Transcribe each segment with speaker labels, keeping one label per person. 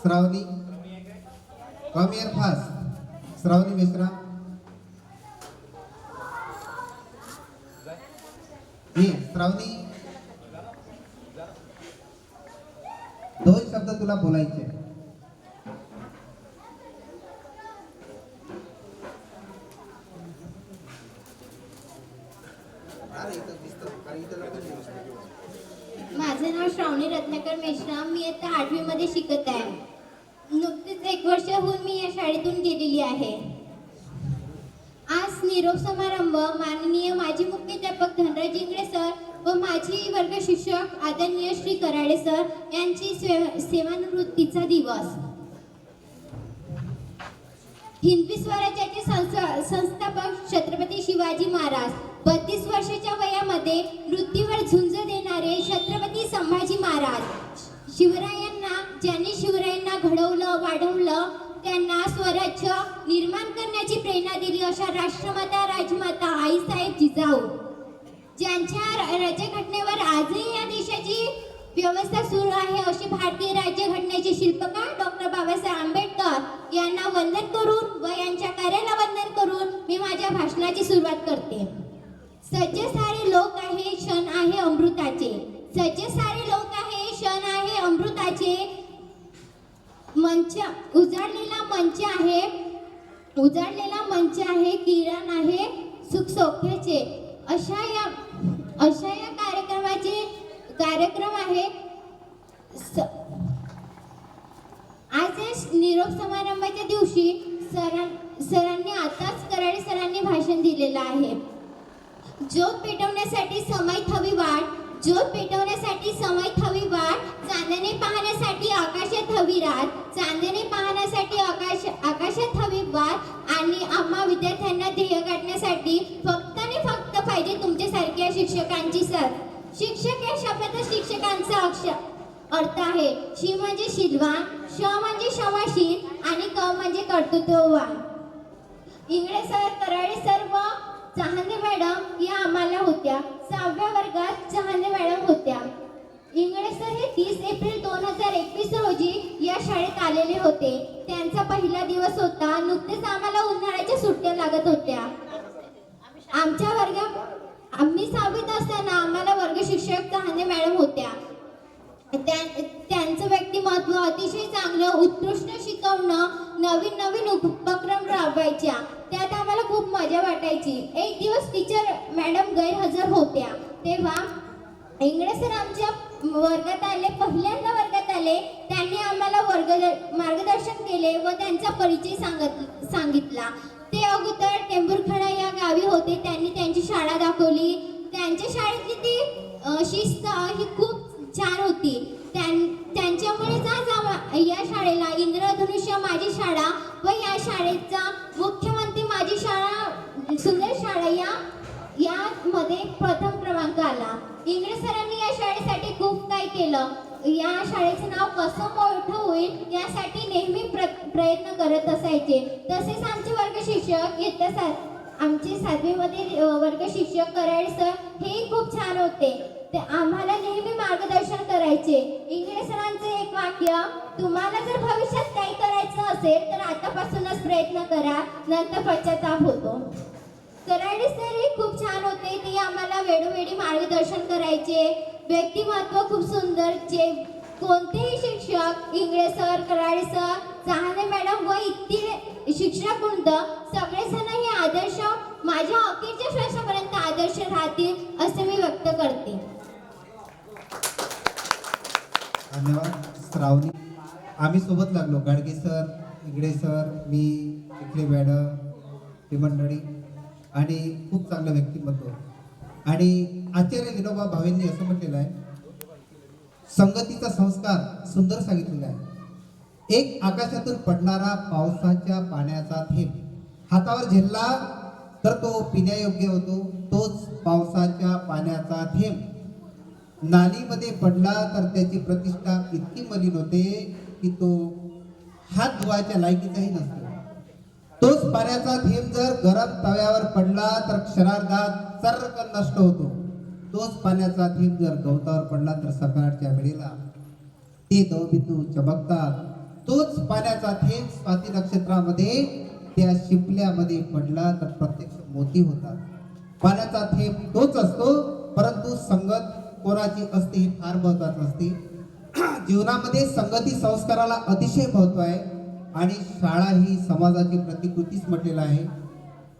Speaker 1: श्रावणी. कमी here fast श्रावणी मिश्रा. ये श्रावणी. दोन शब्द तुला बोलायचे.
Speaker 2: माझे नाव श्रावणी रत्नाकर मेश्राम. मी आता आठवी मध्ये शिकत आहे. नुकतीच एक वर्ष होऊन मी या शाळेतून गेलेली आहे. आज निरोप समारंभ माननीय माजी मुख्याध्यापक धनराज इंगळे सर व माजी वर्ग शिक्षक आदरणीय श्री कराडे सर यांची सेवानिवृत्तीचा दिवस. हिंदवी स्वराज्याचे संस्थापक छत्रपती शिवाजी महाराज. बत्तीस वर्षाच्या वयामध्ये मृत्यूवर झुंज देणारे छत्रपती संभाजी महाराज. शिवरायांना ज्यांनी शिवरायांना घडवलं वाढवलं त्यांना स्वराज्य निर्माण करण्याची प्रेरणा दिली अशा राष्ट्रमाता राजमाता आईसाहेब जिजाऊ. ज्यांच्या राज्यघटनेवर आजही या देशाची व्यवस्था सज्ज सारे लोक आहे क्षण आहे अमृताचे. सज्ज सारे लोक आहे क्षण आहे अमृताचे. मंच उजाडलेला मंच आहे. उजाडलेला मंच आहे किरण आहे सुख सोख्याचे अशा या अशा या कार्यक्रमाचे कार्यक्रम आहे. स- आज निरोप समारंभाच्या दिवशी सरां सरांनी आताच कराडे सरांनी भाषण दिलेलं आहे. ज्योत पेटवण्यासाठी समयत हवी वाट ज्योत पेटवण्यासाठी समयत हवी वाट चांदणे पाहण्यासाठी आकाशात हवी रात चांदणे पाहण्यासाठी आकाश आकाशात हवी वाट आणि आम्हा विद्यार्थ्यांना ध्येय गाठण्यासाठी फक्त आणि फक्त पाहिजे तुमच्यासारख्या शिक्षकांची सर. शिक्षक या शब्दात शिक्षकांचा अक्षर अर्थ आहे. शि म्हणजे शिलवान श म्हणजे क्षमाशील आणि क म्हणजे कर्तृत्ववान. Ingle sir Karale sir madam या आम्हाला होत्या. सहाव्या वर्गात चहाने मॅडम होत्या. इंगळे सर हे तीस एप्रिल दोन हजार एकवीस रोजी या शाळेत आलेले होते. त्यांचा पहिला दिवस होता. नुकतेच आम्हाला उन्हाळ्याच्या सुट्ट्या लागत होत्या. आमच्या वर्गात आम्ही सहावीत असताना आम्हाला वर्ग शिक्षक चहाने मॅडम होत्या. त्यांचं व्यक्तिमत्व अतिशय चांगलं उत्कृष्ट शिकवणं नवीन नवीन उपक्रम राबवायच्या. त्यात आम्हाला खूप मजा वाटायची. एक दिवस टीचर मॅडम गैरहजर होत्या. तेव्हा इंगळे सर आमच्या वर्गात आले पहिल्यांदा वर्गात आले. त्यांनी आम्हाला वर्ग मार्गदर्शन केले व त्यांचा परिचय सांगत सांगितला. ते अगोदर टेंभुरखडा या गावी होते. त्यांनी त्यांची शाळा दाखवली. त्यांच्या शाळेतली ती शिस्त ही खूप छान होती त्यां- त्यांच्यामुळेच आज आम्हा- या शाळेला इंद्रधनुष्य माझी शाळा व या शाळेचा मुख्यमंत्री माझी शाळा सुंदर शाळा या मध्ये प्रथम क्रमांक आला. इंग्रज सरांनी या शाळेसाठी खूप काही केलं? या शाळेचं नाव कसं मोठं होईल यासाठी नेहमी प्र प्रयत्न करत असायचे. तसेच आमचे वर्ग शिक्षक येत्या सात आमचे सातवीमध्ये वर्ग शिक्षक कराड सर हे खूप छान होते. ते आम्हाला नेहमी मार्गदर्शन करायचे. इंग्रज सरांचं एक वाक्य तुम्हाला जर भविष्यात काही करायचं असेल तर आतापासूनच प्रयत्न करा नंतर पश्चाताप होतो. कराडे सर हे खूप छान होते. ते आम्हाला वेळोवेळी मार्गदर्शन करायचे. व्यक्तिमत्व खूप सुंदर. जे कोणतेही शिक्षक Ingle sir Karade sir Chahane madam व इतर शिक्षक वृंद सगळेजण हे आदर्श माझ्या अखेरच्या श्वासापर्यंत आदर्श राहतील असे मी व्यक्त करते.
Speaker 1: धन्यवाद. श्रावणी. आम्ही सोबत लागलो. गाडगे सर इंगळे सर मी इकडे मॅडम ही मंडळी. आणि खूप चांगलं व्यक्तिमत्व. आणि आचार्य विनोबा भावेंनी असं म्हटलेलं आहे संगतीचा संस्कार सुंदर सांगितलेला आहे. एक आकाशातून पडणारा पावसाच्या पाण्याचा थेंब. हातावर झेलला तर तो पिण्यायोग्य होतो तोच पावसाच्या पाण्याचा थेंब. नालीमध्ये पडला तर त्याची प्रतिष्ठा इतकी मलिन होते की तो हात धुवायच्या लायकीचाही नसतो. तोच पाण्याचा थेंब जर गरम तव्यावर पडला तर क्षणार्धात चर्रकन नष्ट होतो. तोच पाण्याचा थेंब जर गवतावर पडला तर सकाळच्या वेळेला ते दवबिंदू चमकतात. तोच पाण्याचा थेंब स्वाती नक्षत्रामध्ये त्या शिपल्यामध्ये पडला तर प्रत्यक्ष मोती होतात. पाण्याचा थेंब तोच असतो परंतु संगत कोणाची असते हे फार महत्वाचं असते. जीवनामध्ये संगती संस्काराला अतिशय महत्त्व आहे. आणि शाळा ही समाजाची प्रतिकृतीच म्हटलेलं आहे.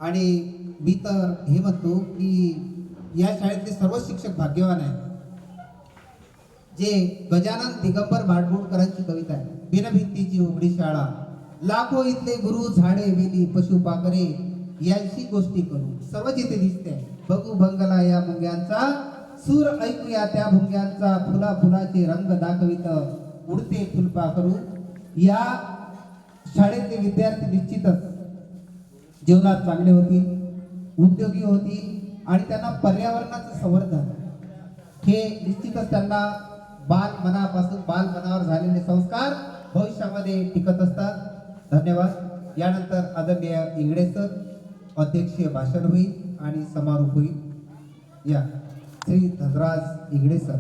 Speaker 1: आणि मी तर हे म्हणतो की या शाळेतले सर्व शिक्षक भाग्यवान आहेत. जे गजानन दिगंबर भाटबोडकरांची कविता आहे. बिनभित्तीची उघडी शाळा लाखो इथले गुरु झाडे वेली पशु यांची गोष्टी करू. सर्वच इथे दिसते बघू भंगला या मुंग्यांचा सूर ऐकूया त्या भुंग्यांचा फुला फुलाचे रंग दाखवित उडते फुलपा करू या शाळेतले विद्यार्थी निश्चितच जीवनात चांगले होतील उद्योगी होतील आणि त्यांना पर्यावरणाचं संवर्धन. हे निश्चितच त्यांना बाल मनापासून बाल मनावर झालेले संस्कार भविष्यामध्ये टिकत असतात. धन्यवाद. यानंतर आदरणीय इंगडे सर अध्यक्षीय भाषण होईल आणि समारोप होईल. या श्री धनराज इंगडे सर.